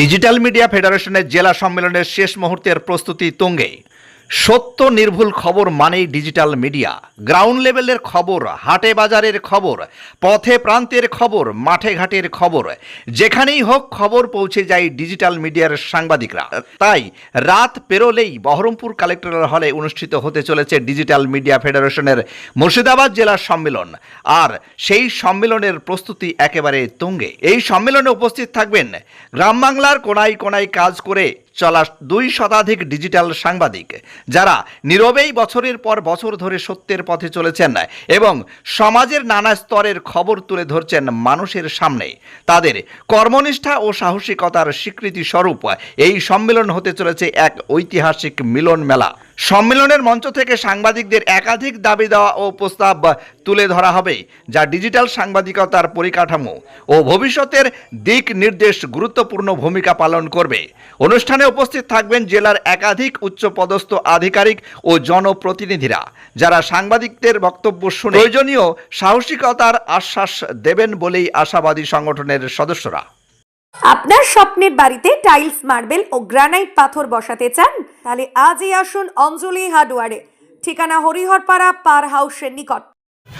Digital media ফেডারেশনের জেলা সম্মেলনের শেষ মুহূর্তের প্রস্তুতি তুঙ্গে সত্য নির্ভুল খবর মানেই ডিজিটাল মিডিয়া গ্রাউন্ড লেভেলের খবর, হাটে বাজারের খবর, পথে প্রান্তের খবর, মাঠে ঘাটের খবর। যেখানেই হোক খবর পৌঁছে যায় ডিজিটাল মিডিয়ার সাংবাদিকরা। তাই রাত পেরোলেই বহরমপুর কালেক্টরের হলে অনুষ্ঠিত হতে চলেছে ডিজিটাল মিডিয়া ফেডারেশনের মুর্শিদাবাদ জেলার সম্মেলন। আর সেই সম্মেলনের প্রস্তুতি একেবারে তুঙ্গে। এই সম্মেলনে উপস্থিত থাকবেন গ্রাম বাংলার কোনায় কোনায় কাজ করে চলা দুই শতাধিক ডিজিটাল সাংবাদিক, যারা নীরবেই বছরের পর বছর ধরে সত্যের পথে চলেছেন এবং সমাজের নানা স্তরের খবর তুলে ধরছেন মানুষের সামনে। তাদের কর্মনিষ্ঠা ও সাহসিকতার স্বীকৃতি স্বরূপ এই সম্মেলন হতে চলেছে এক ঐতিহাসিক মিলন মেলা। সম্মেলনের মঞ্চ থেকে সাংবাদিকদের একাধিক দাবি দেওয়া ও প্রস্তাব তুলে ধরা হবে যা ডিজিটাল সাংবাদিকতার পরিকাঠামো ও ভবিষ্যতের দিক নির্দেশ গুরুত্বপূর্ণ ভূমিকা পালন করবে। অনুষ্ঠানে উপস্থিত থাকবেন জেলার একাধিক উচ্চপদস্থ আধিকারিক ও জনপ্রতিনিধিরা যারা সাংবাদিকদের বক্তব্য শুনে প্রয়োজনীয় সাহসিকতার আশ্বাস দেবেন বলেই আশাবাদী সংগঠনের সদস্যরা। আপনার স্বপ্নের বাড়িতে টাইলস মার্বেল ও গ্রানাইট পাথর বসাতে চান? তাহলে আজই আসুন অঞ্জলি হার্ডওয়ারে। ঠিকানা হরিহরপাড়া পার হাউসের নিকট।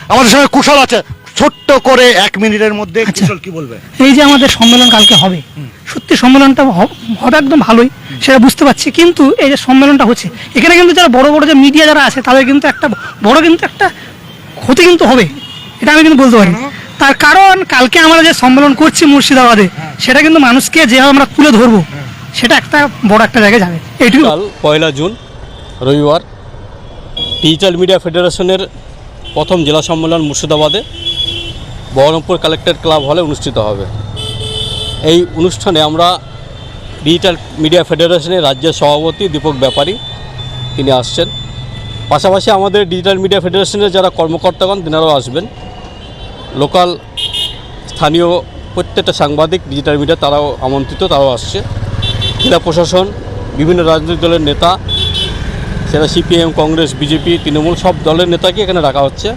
আমাদের সঙ্গে কুশল আছে। ছোট্ট করে এক মিনিটের মধ্যে কুশল কি বলবে? এই যে আমাদের সম্মেলন কালকে হবে সত্যি সম্মেলনটা হ- হবে একদম ভালোই সেটা বুঝতে পারছি। কিন্তু এই যে সম্মেলনটা হচ্ছে এখানে কিন্তু যারা বড় বড় যে মিডিয়া যারা আছে তাদের কিন্তু একটা বড় কিন্তু একটা ক্ষতি কিন্তু হবে এটা আমি কিন্তু বলতে পারি তার কারণ কালকে আমরা যে সম্মেলন করছি মুর্শিদাবাদে, সেটা কিন্তু মানুষকে যেভাবে আমরা তুলে ধরবো, সেটা একটা বড় একটা জায়গায় যাবে। এইটুকু। পয়লা জুন, রবিবার, ডিজিটাল মিডিয়া ফেডারেশনের প্রথম জেলা সম্মেলন মুর্শিদাবাদে, বহরমপুর কালেক্টর ক্লাব হলে অনুষ্ঠিত হবে। এই অনুষ্ঠানে আমরা ডিজিটাল মিডিয়া ফেডারেশনের রাজ্যের সভাপতি দীপক ব্যাপারী, তিনি আসছেন। পাশাপাশি আমাদের ডিজিটাল মিডিয়া ফেডারেশনের যারা কর্মকর্তাগণ, তিনারাও আসবেন। লোকাল স্থানীয় প্রত্যেকটা সাংবাদিক ডিজিটাল মিডিয়া তারাও আমন্ত্রিত, তারাও আসছে। জেলা প্রশাসন, বিভিন্ন রাজনৈতিক দলের নেতা, সেটা সিপিএম, কংগ্রেস, বিজেপি, তৃণমূল, সব দলের নেতাকে এখানে ডাকা হচ্ছে।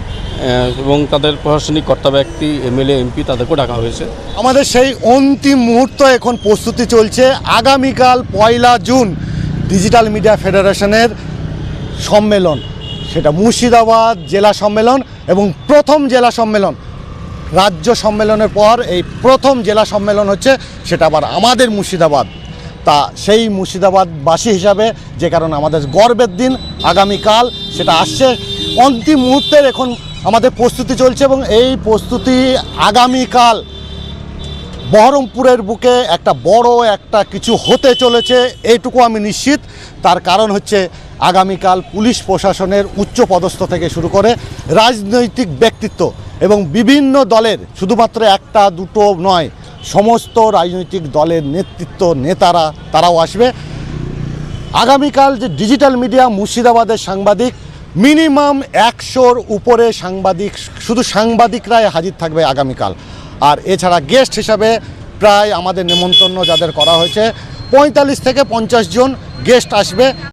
এবং তাদের প্রশাসনিক কর্তা ব্যক্তি, এমএলএ, এমপি তাদেরকেও ডাকা হয়েছে। আমাদের সেই অন্তিম মুহূর্ত এখন প্রস্তুতি চলছে। আগামীকাল পয়লা জুন ডিজিটাল মিডিয়া ফেডারেশনের সম্মেলন, সেটা মুর্শিদাবাদ জেলা সম্মেলন এবং প্রথম জেলা সম্মেলন। রাজ্য সম্মেলনের পর এই প্রথম জেলা সম্মেলন হচ্ছে, সেটা আবার আমাদের মুর্শিদাবাদ। তা সেই মুর্শিদাবাদবাসী হিসাবে যে কারণে আমাদের গর্বের দিন আগামীকাল, সেটা আসছে। অন্তিম মুহূর্তের এখন আমাদের প্রস্তুতি চলছে এবং এই প্রস্তুতি আগামীকাল বহরমপুরের বুকে একটা বড় একটা কিছু হতে চলেছে, এইটুকু আমি নিশ্চিত। তার কারণ হচ্ছে আগামীকাল পুলিশ প্রশাসনের উচ্চ পদস্থ থেকে শুরু করে রাজনৈতিক ব্যক্তিত্ব এবং বিভিন্ন দলের, শুধুমাত্র একটা, দুটো নয়, সমস্ত রাজনৈতিক দলের নেতৃত্ব নেতারা, তারাও আসবে। আগামীকাল যে ডিজিটাল মিডিয়া মুর্শিদাবাদের সাংবাদিক, মিনিমাম একশোর উপরে সাংবাদিক, শুধু সাংবাদিকরাই হাজির থাকবে আগামীকাল। আর এছাড়া গেস্ট হিসাবে প্রায় আমাদের নেমন্তন্ন যাদের করা হয়েছে, পঁয়তাল্লিশ থেকে পঞ্চাশ জন গেস্ট আসবে।